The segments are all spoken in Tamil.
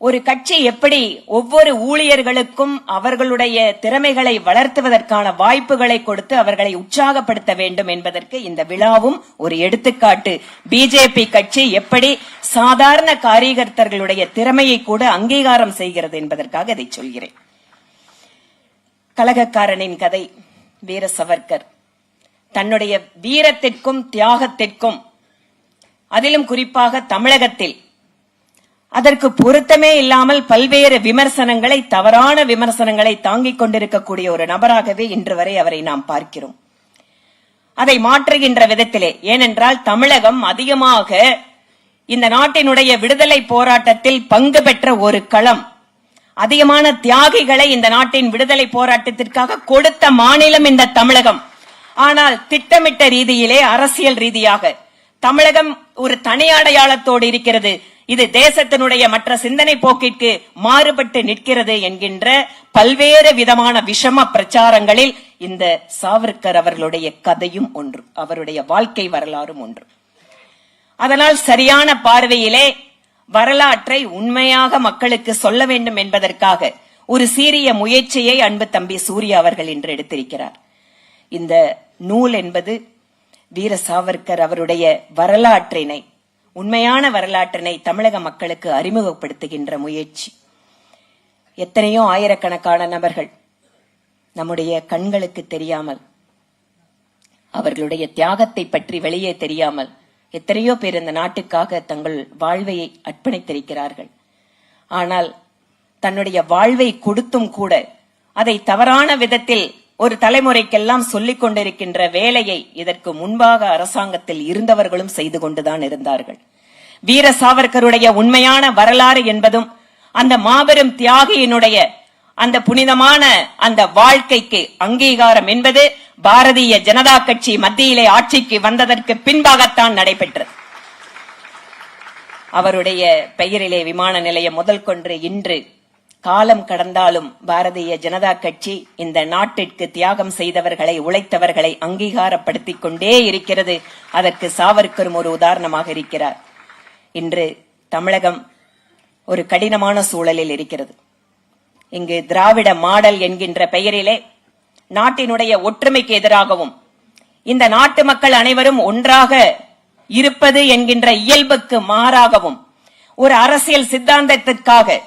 ஒரு கட்சி எப்படி ஒவ்வொரு ஊழியர்களுக்கும் அவர்களுடைய திறமைகளை வளர்த்துவதற்கான வாய்ப்புகளை கொடுத்து அவர்களை உற்சாகப்படுத்த வேண்டும் என்பதற்கு இந்த விழாவும் ஒரு எடுத்துக்காட்டு. பிஜேபி கட்சி எப்படி சாதாரண காரியகர்த்தர்களுடைய திறமையை கூட அங்கீகாரம் செய்கிறது என்பதற்காக இதை சொல்கிறேன். கலகக்காரனின் கதை வீர சவர்கர் தன்னுடைய வீரத்திற்கும் தியாகத்திற்கும் அதிலும் குறிப்பாக தமிழகத்தில் அதற்கு பொருத்தமே இல்லாமல் பல்வேறு விமர்சனங்களை தவறான விமர்சனங்களை தாங்கிக் கொண்டிருக்கக்கூடிய ஒரு நபராகவே இன்று வரை அவரை நாம் பார்க்கிறோம். அதை மாற்றுகின்ற விதத்திலே ஏனென்றால் தமிழகம் அதிகமாக இந்த நாட்டினுடைய விடுதலை போராட்டத்தில் பங்கு பெற்ற ஒரு களம். அதிகமான தியாகிகளை இந்த நாட்டின் விடுதலை போராட்டத்திற்காக கொடுத்த மாநிலம் இந்த தமிழகம். ஆனால் திட்டமிட்ட ரீதியிலே அரசியல் ரீதியாக தமிழகம் ஒரு தனி அடையாளத்தோடு இருக்கிறது. இது தேசத்தினுடைய மற்ற சிந்தனை போக்கிற்கு மாறுபட்டு நிற்கிறது என்கின்ற பல்வேறு விதமான விஷம பிரச்சாரங்களில் இந்த சாவர்கர் அவர்களுடைய கதையும் ஒன்று அவருடைய வாழ்க்கை வரலாறும் ஒன்று. அதனால் சரியான பார்வையிலே வரலாற்றை உண்மையாக மக்களுக்கு சொல்ல வேண்டும் என்பதற்காக ஒரு சீரிய முயற்சியை அன்பு தம்பி சூர்யா அவர்கள் இன்று எடுத்திருக்கிறார். இந்த நூல் என்பது வீர சாவர்கர் அவருடைய வரலாற்றினை உண்மையான வரலாற்றினை தமிழக மக்களுக்கு அறிமுகப்படுத்துகின்ற முயற்சி. எத்தனையோ ஆயிரக்கணக்கான நபர்கள் நம்முடைய கண்களுக்கு தெரியாமல் அவர்களுடைய தியாகத்தை பற்றி வெளியே தெரியாமல் எத்தனையோ பேர் இந்த நாட்டுக்காக தங்கள் வாழ்வையை அர்ப்பணித்திருக்கிறார்கள். ஆனால் தன்னுடைய வாழ்வை கொடுத்தும் கூட அதை தவறான விதத்தில் ஒரு தலைமுறைக்கெல்லாம் சொல்லிக் கொண்டிருக்கின்ற வேலையை இதற்கு முன்பாக அரசாங்கத்தில் இருந்தவர்களும் செய்து கொண்டுதான் இருந்தார்கள். வீர சாவர்கருடைய உண்மையான வரலாறு என்பதும் அந்த மாபெரும் தியாகியினுடைய அந்த புனிதமான அந்த வாழ்க்கைக்கு அங்கீகாரம் என்பது பாரதிய ஜனதா கட்சி மத்தியிலே ஆட்சிக்கு வந்ததற்கு பின்பாகத்தான் நடைபெற்றது. அவருடைய பெயரிலே விமான நிலையம் முதல் கொன்று இன்று காலம் கடந்தாலும் பாரதிய ஜனதா கட்சி இந்த நாட்டிற்கு தியாகம் செய்தவர்களை உழைத்தவர்களை அங்கீகாரப்படுத்திக் கொண்டே இருக்கிறது. அதற்கு சாவர்க்கரும் ஒரு உதாரணமாக இருக்கிறார். இன்று தமிழகம் ஒரு கடினமான சூழலில் இருக்கிறது. இங்கு திராவிட மாடல் என்கின்ற பெயரிலே நாட்டினுடைய ஒற்றுமைக்கு எதிராகவும் இந்த நாட்டு மக்கள் அனைவரும் ஒன்றாக இருப்பது என்கின்ற இயல்புக்கு மாறாகவும் ஒரு அரசியல் சித்தாந்தத்திற்காக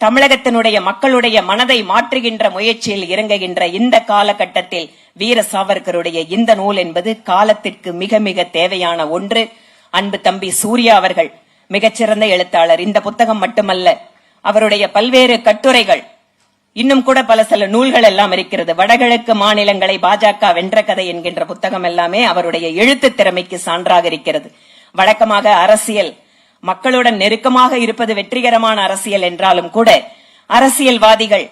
தமிழகத்தினுடைய மக்களுடைய மனதை மாற்றுகின்ற முயற்சியில் இறங்குகின்ற இந்த காலகட்டத்தில் வீர சாவர்கருடைய இந்த நூல் என்பது காலத்திற்கு மிக மிக தேவையான ஒன்று. அன்பு தம்பி சூர்யா அவர்கள் மிகச்சிறந்த எழுத்தாளர். இந்த புத்தகம் மட்டுமல்ல அவருடைய பல்வேறு கட்டுரைகள் இன்னும் கூட பல சில நூல்கள் எல்லாம் இருக்கிறது. வடகிழக்கு மாநிலங்களை பாஜக வென்ற கதை என்கின்ற புத்தகம் எல்லாமே அவருடைய எழுத்து திறமைக்கு சான்றாக இருக்கிறது. வழக்கமாக அரசியல் மக்களுடன் நெருக்கமாக இருப்பது வெற்றிகரமான அரசியல் என்றாலும் கூட அரசியல்வாதிகள்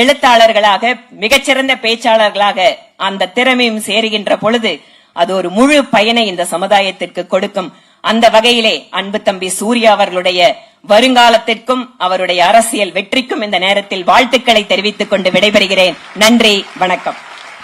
எழுத்தாளர்களாக மிகச்சிறந்த பேச்சாளர்களாக அந்த திறமையும் சேருகின்ற பொழுது அது ஒரு முழு பயனை இந்த சமுதாயத்திற்கு கொடுக்கும். அந்த வகையிலே அன்பு தம்பி சூர்யா அவர்களுடைய வருங்காலத்திற்கும் அவருடைய அரசியல் வெற்றிக்கும் இந்த நேரத்தில் வாழ்த்துக்களை தெரிவித்துக் கொண்டு விடைபெறுகிறேன். நன்றி வணக்கம்.